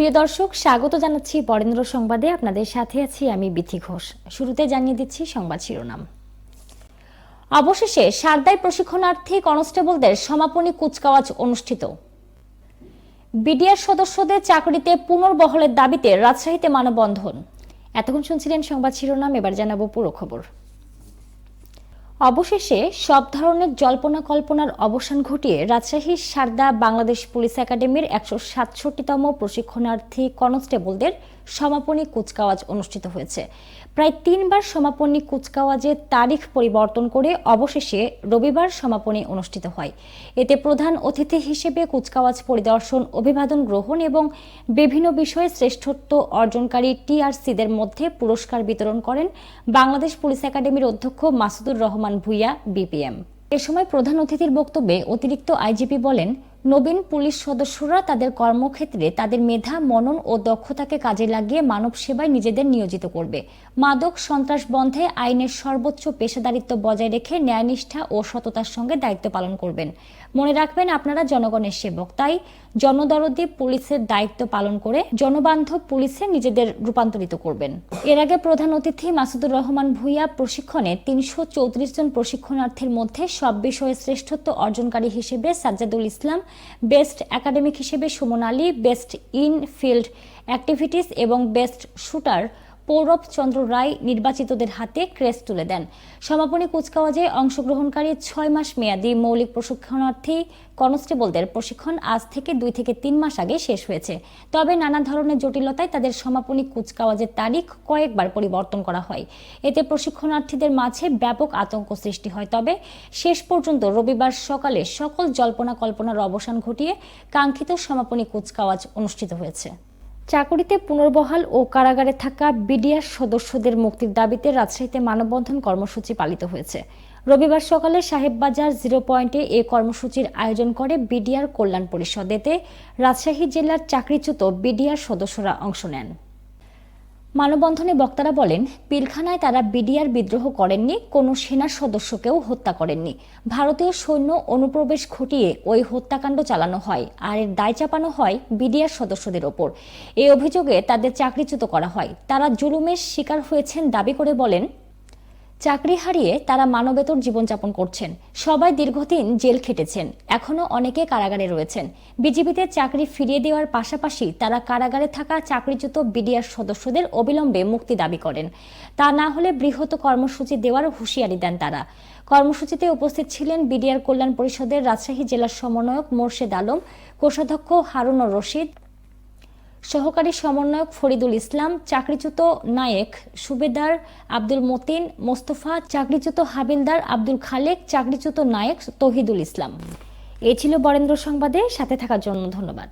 প্রিয় দর্শক, স্বাগত জানাচ্ছি বরেন্দ্র সংবাদে। আপনাদের সাথে আছি আমি বিথি ঘোষ। শুরুতে জানিয়ে দিচ্ছি সংবাদ শিরোনাম। অবশেষে সারদায় প্রশিক্ষণার্থী কনস্টেবলদের সমাপনী কুচকাওয়াজ অনুষ্ঠিত। বিডিআর সদস্যদের চাকরিতে পুনর্বহলের দাবিতে রাজশাহীতে মানববন্ধন। এতক্ষণ শুনছিলেন সংবাদ শিরোনাম, এবার জানাব পুরো খবর। অবশেষে সব ধরনের জল্পনা কল্পনার অবসান ঘটিয়ে রাজশাহীর সারদা, বাংলাদেশ পুলিশ একাডেমির একশো সাতষট্টিতম প্রশিক্ষণার্থী কনস্টেবলদের সমাপনী কুচকাওয়াজ অনুষ্ঠিত হয়েছে। প্রায় তিনবার সমাপনী কুচকাওয়াজের তারিখ পরিবর্তন করে অবশেষে রবিবার সমাপনী অনুষ্ঠিত হয়। এতে প্রধান অতিথি হিসেবে কুচকাওয়াজ পরিদর্শন, অভিবাদন গ্রহণ এবং বিভিন্ন বিষয়ে শ্রেষ্ঠত্ব অর্জনকারী টিআরসিদের মধ্যে পুরস্কার বিতরণ করেন বাংলাদেশ পুলিশ একাডেমির অধ্যক্ষ মাসুদুর রহমান ভুইয়া বিপিএম এ সময় প্রধান অতিথির বক্তব্যে অতিরিক্ত আইজিপি বলেন নবীন পুলিশ সদস্যরা তাদের কর্মক্ষেত্রে তাদের মেধা, মনন ও দক্ষতাকে কাজে লাগিয়ে মানব সেবায় নিজেদের নিয়োজিত করবে। মাদক সন্ত্রাস বন্ধে আইনের সর্বোচ্চ পেশাদারিত্ব বজায় রেখে ন্যায়নিষ্ঠা ও সততার সঙ্গে দায়িত্ব পালন করবেন। মনে রাখবেন, আপনারা জনগণের সেবক। তাই জনদরদি পুলিশের দায়িত্ব পালন করে জনবান্ধব পুলিশে নিজেদের রূপান্তরিত করবেন। এর আগে প্রধান অতিথি মাসুদুর রহমান ভুইয়া প্রশিক্ষণে তিনশো চৌত্রিশ জন প্রশিক্ষণার্থীর মধ্যে সব বিষয়ে শ্রেষ্ঠত্ব অর্জনকারী হিসেবে সাজ্জাদুল ইসলাম বেস্ট একাডেমিক হিসেবে Suman Ali best in field activities এবং বেস্ট শুটার পৌরব চন্দ্র রায় নির্বাচিতদের হাতে ক্রেস্ট তুলে দেন। সমাপনী কুচকাওয়াজে অংশগ্রহণকারী ছয় মাস মেয়াদী মৌলিক প্রশিক্ষণার্থী কনস্টেবলদের প্রশিক্ষণ আজ থেকে দুই থেকে তিন মাস আগে শেষ হয়েছে। তবে নানা ধরনের জটিলতায় তাদের সমাপনী কুচকাওয়াজের তারিখ কয়েকবার পরিবর্তন করা হয়। এতে প্রশিক্ষণার্থীদের মাঝে ব্যাপক আতঙ্ক সৃষ্টি হয়। তবে শেষ পর্যন্ত রবিবার সকালে সকল জল্পনা কল্পনার অবসান ঘটিয়ে কাঙ্ক্ষিত সমাপনী কুচকাওয়াজ অনুষ্ঠিত হয়েছে। চাকুরিতে পুনর্বহাল ও কারাগারে থাকা বিডিআর সদস্যদের মুক্তির দাবিতে রাজশাহীতে মানববন্ধন কর্মসূচি পালিত হয়েছে। রবিবার সকালে সাহেববাজার জিরো পয়েন্টে এ কর্মসূচির আয়োজন করে বিডিআর কল্যাণ পরিষদেতে রাজশাহী জেলার চাকরিচ্যুত বিডিআর সদস্যরা অংশ নেন। মানববন্ধনে বক্তারা বলেন, পিলখানায় তারা বিডিআর বিদ্রোহ করেননি, কোনো সেনা সদস্যকেও হত্যা করেননি। ভারতীয় সৈন্য অনুপ্রবেশ ঘটিয়ে ওই হত্যাকাণ্ড চালানো হয়, আর এর দায় চাপানো হয় বিডিআর সদস্যদের ওপর। এই অভিযোগে তাদের চাকরিচ্যুত করা হয়। তারা জুলুমের শিকার হয়েছেন দাবি করে বলেন চাকরি হারিয়ে তারা মানবেতর জীবনযাপন করছেন। সবাই দীর্ঘদিন জেল খেটেছেন। এখনও অনেকে কারাগারে রয়েছেন। বিজিবিতে চাকরি ফিরিয়ে দেওয়ার পাশাপাশি তারা কারাগারে থাকা চাকরিচ্যুত বিডিআর সদস্যদের অবিলম্বে মুক্তি দাবি করেন। তা না হলে বৃহৎ কর্মসূচি দেওয়ার হুঁশিয়ারি দেন তারা। কর্মসূচিতে উপস্থিত ছিলেন বিডিআর কল্যাণ পরিষদের রাজশাহী জেলার সমন্বয়ক মোর্শেদ আলম, কোষাধ্যক্ষ হারুন রশিদ সহকারী সমন্বয়ক ফরিদুল ইসলাম, চাকরিচ্যুত নায়েক সুবেদার আব্দুল মতিন, মোস্তফা, চাকরিচ্যুত হাবিলদার আব্দুল খালেক, চাকরিচ্যুত নায়েক তহিদুল ইসলাম। এ ছিল বরেন্দ্র সংবাদে, সাথে থাকার জন্য ধন্যবাদ।